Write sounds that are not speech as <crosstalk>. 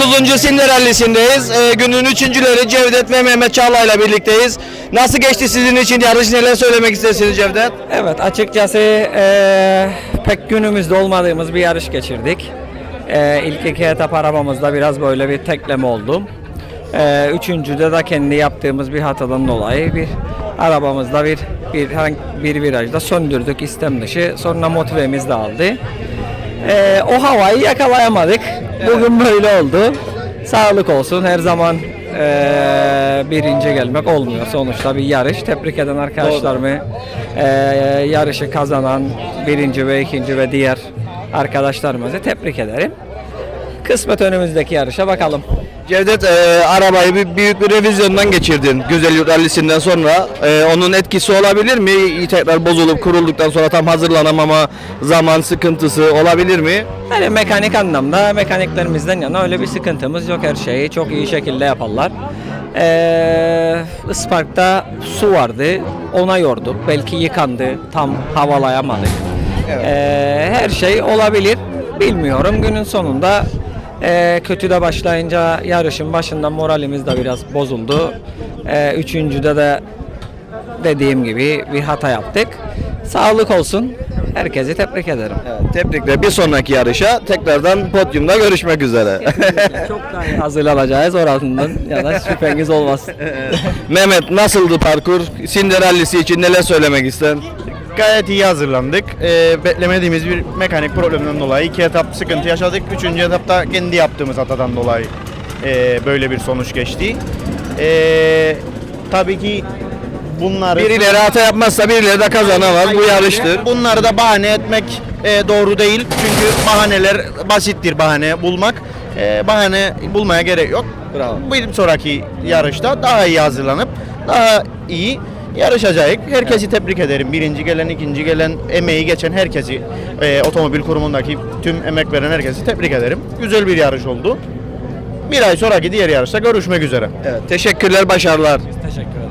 9. Sindir Rallisi'ndeyiz. Ee, günün üçüncüleri Cevdet ve Mehmet Çağla ile birlikteyiz. Nasıl geçti sizin için yarış? Neler söylemek istersiniz Cevdet? Evet açıkçası eee, pek günümüzde olmadığımız bir yarış geçirdik. Eee ilk iki etap arabamızda biraz böyle bir tekleme oldu. Eee üçüncüde de kendi yaptığımız bir hatadan dolayı bir arabamızda bir bir bir virajda söndürdük istem dışı. Sonra motivemiz de Eee, o havayı yakalayamadık. Bugün böyle oldu. Sağlık olsun. Her zaman eee, birinci gelmek olmuyor. Sonuçta bir yarış. Tebrik eden arkadaşlarımı, eee, yarışı kazanan birinci ve ikinci ve diğer arkadaşlarımızı tebrik ederim. Kısmet önümüzdeki yarışa bakalım. Cevdet e, arabayı bir, büyük bir revizyondan geçirdin Güzel Yurt Rallisi'nden sonra. E, onun etkisi olabilir mi? Tekrar bozulup kurulduktan sonra tam hazırlanamama zaman sıkıntısı olabilir mi? Yani mekanik anlamda mekaniklerimizden yana öyle bir sıkıntımız yok. Her şeyi çok iyi şekilde yaparlar. Ee, Ispark'ta su vardı. Ona yorduk. Belki yıkandı. Tam havalayamadık. Ee, her şey olabilir. Bilmiyorum. Günün sonunda e, kötü de başlayınca yarışın başında moralimiz de biraz bozuldu. Ee, üçüncüde de dediğim gibi bir hata yaptık. Sağlık olsun. Herkesi tebrik ederim. Evet, tebrikler. Bir sonraki yarışa tekrardan podyumda görüşmek üzere. Çok daha iyi hazırlanacağız orasından yana şüpheniz olmasın. <laughs> Mehmet nasıldı parkur? Sindir Rallisi için neler söylemek ister? Gayet iyi hazırlandık. Ee, beklemediğimiz bir mekanik problemden dolayı iki etap sıkıntı yaşadık. Üçüncü etapta kendi yaptığımız hatadan dolayı ee, böyle bir sonuç geçti. Ee, tabii ki bunları... Birileri hata yapmazsa birileri de kazana var. Bu yarıştır. Bunları da bahane etmek e, doğru değil. Çünkü bahaneler basittir bahane bulmak. E, bahane bulmaya gerek yok. Bravo. Bir sonraki yarışta daha iyi hazırlanıp daha iyi yarışacağız. Herkesi tebrik ederim. Birinci gelen, ikinci gelen, emeği geçen herkesi, e, otomobil kurumundaki tüm emek veren herkesi tebrik ederim. Güzel bir yarış oldu. Bir ay sonraki diğer yarışta görüşmek üzere. Evet, teşekkürler, başarılar. Teşekkür ederim.